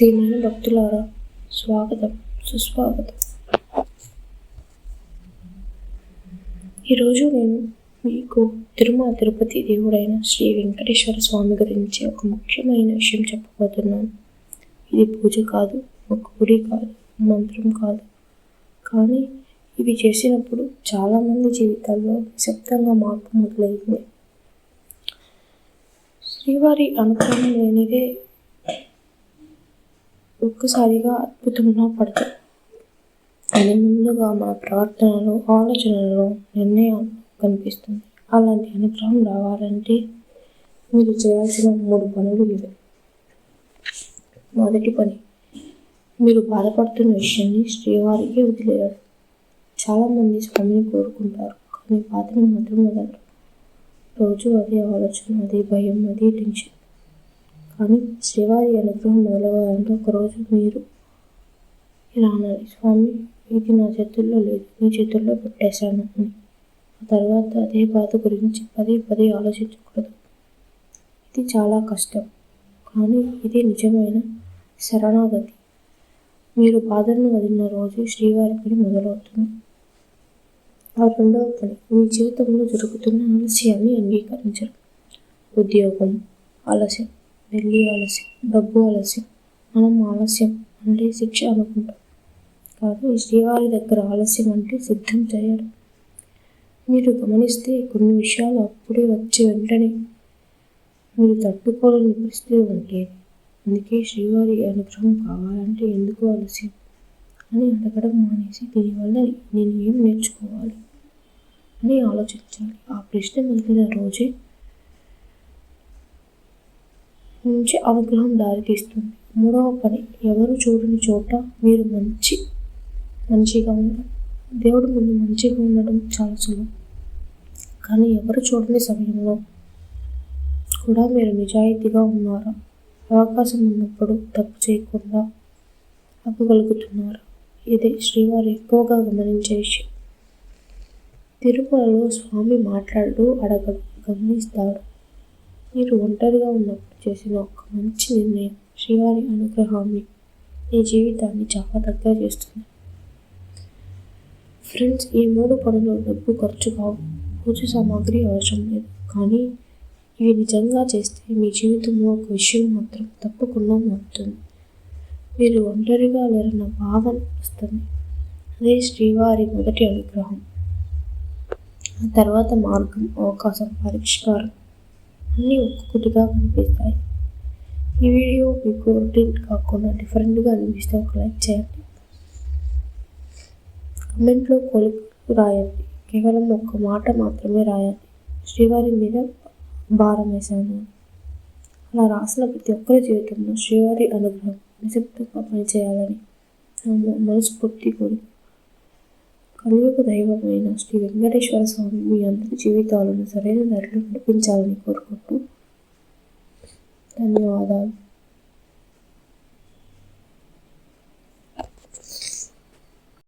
ప్రియమైన భక్తులారా స్వాగతం సుస్వాగతం. ఈరోజు నేను మీకు తిరుమల తిరుపతి దేవుడైన శ్రీ వెంకటేశ్వర స్వామి గురించి ఒక ముఖ్యమైన విషయం చెప్పబోతున్నాను. ఇది పూజ కాదు ఒక గుడి కాదు మంత్రం కాదు. కానీ ఇవి చేసినప్పుడు చాలామంది జీవితాల్లో నిశ్శబ్దంగా మార్పు మొదలైంది. శ్రీవారి అనుగ్రహం లేనిదే ఒక్కసారిగా అద్భుతంగా పడతాయి అది ముందుగా మన ప్రార్థనలు ఆలోచనలు నిర్ణయం కనిపిస్తుంది. అలాంటి అనుగ్రహం రావాలంటే మీరు చేయాల్సిన మూడు పనులు ఇవే. మొదటి పని మీరు బాధపడుతున్న విషయాన్ని శ్రీవారికి వదిలేయడం చాలామంది స్వామిని కోరుకుంటారు కానీ బాధని మాత్రం వదలరు. రోజు అదే ఆలోచన అదే భయం అదే టెన్షన్. కానీ శ్రీవారి అనుగ్రహం మొదలవ్వాలంటే ఒకరోజు మీరు ఇలా అనాలి. స్వామి ఇది నా చేతుల్లో లేదు. నీ చేతుల్లో పెట్టేశాను అని. ఆ తర్వాత అదే బాధ గురించి పదే పదే ఆలోచించకూడదు. ఇది చాలా కష్టం. కానీ ఇది నిజమైన శరణాగతి. మీరు బాధలను వదిలిన రోజు శ్రీవారి పని మొదలవుతుంది. ఆ రెండవ పని మీ జీవితంలో జరుగుతున్న ఆలస్యాన్ని అంగీకరించడం. ఉద్యోగం ఆలస్యం. పెళ్ళి ఆలస్యం డబ్బు ఆలస్యం మనం ఆలస్యం అంటే శిక్ష అనుకుంటాం. కాదు శ్రీవారి దగ్గర ఆలస్యం అంటే సిద్ధం చేయడం. మీరు గమనిస్తే కొన్ని విషయాలు అప్పుడే వచ్చి వెంటనే మీరు తట్టుకోలేని పరిస్థితి ఉండేది అందుకే శ్రీవారి అనుగ్రహం కావాలంటే ఎందుకు ఆలస్యం అని అడగడం మానేసి దీనివల్ల నేను ఏం నేర్చుకోవాలి అని ఆలోచించాలి. ఆ ప్రశ్న వెళ్తున్న రోజే నుంచి అనుగ్రహం దారితీస్తుంది. మూడవ పని ఎవరు చూడని చోట మీరు మంచి మంచిగా ఉండడం దేవుడు ముందు మంచిగా ఉండడం చాలా సులభం. కానీ ఎవరు చూడని సమయంలో కూడా మీరు నిజాయితీగా ఉన్నారా? అవకాశం ఉన్నప్పుడు తప్పు చేయకుండా ఆపగలుగుతున్నారు? ఇదే శ్రీవారు ఎక్కువగా గమనించే విషయం. తిరుమలలో స్వామి మాట్లాడు అడగడు గమనిస్తాడు. మీరు ఒంటరిగా ఉన్నప్పుడు చేసిన ఒక మంచి నిర్ణయం. శ్రీవారి అనుగ్రహాన్ని మీ జీవితాన్ని చాలా దగ్గర చేస్తుంది. ఫ్రెండ్స్ ఈ మూడు పనులు డబ్బు ఖర్చు కావు. పూజ సామాగ్రి అవసరం లేదు. కానీ ఇవి నిజంగా చేస్తే మీ జీవితంలో ఒక విషయం మాత్రం తప్పకుండా మారుతుంది. మీరు ఒంటరిగా లేరన్న భావన వస్తుంది. అదే శ్రీవారి మొదటి అనుగ్రహం. ఆ తర్వాత మార్గం అవకాశం పరిష్కారం. అన్నీ ఒక్కొక్కటిగా కనిపిస్తాయి. ఈ వీడియో మీకు రొటీన్ కాకుండా డిఫరెంట్గా అనిపిస్తే ఒక లైక్ చేయండి. కమెంట్లో కొలుపు రాయండి. కేవలం ఒక్క మాట మాత్రమే రాయండి. శ్రీవారి మీద భారం వేశాను. అలా రాసిన ప్రతి ఒక్కరి జీవితంలో శ్రీవారి అనుగ్రహం నిశ్శబ్దంగా పనిచేయాలని నా మనస్ఫూర్తి కోరిక కలియుగ దైవమైన శ్రీ వెంకటేశ్వర స్వామి మీ అందరి జీవితాలను సరైన దారిలో నడిపించాలని కోరుకుంటూ ధన్యవాదాలు.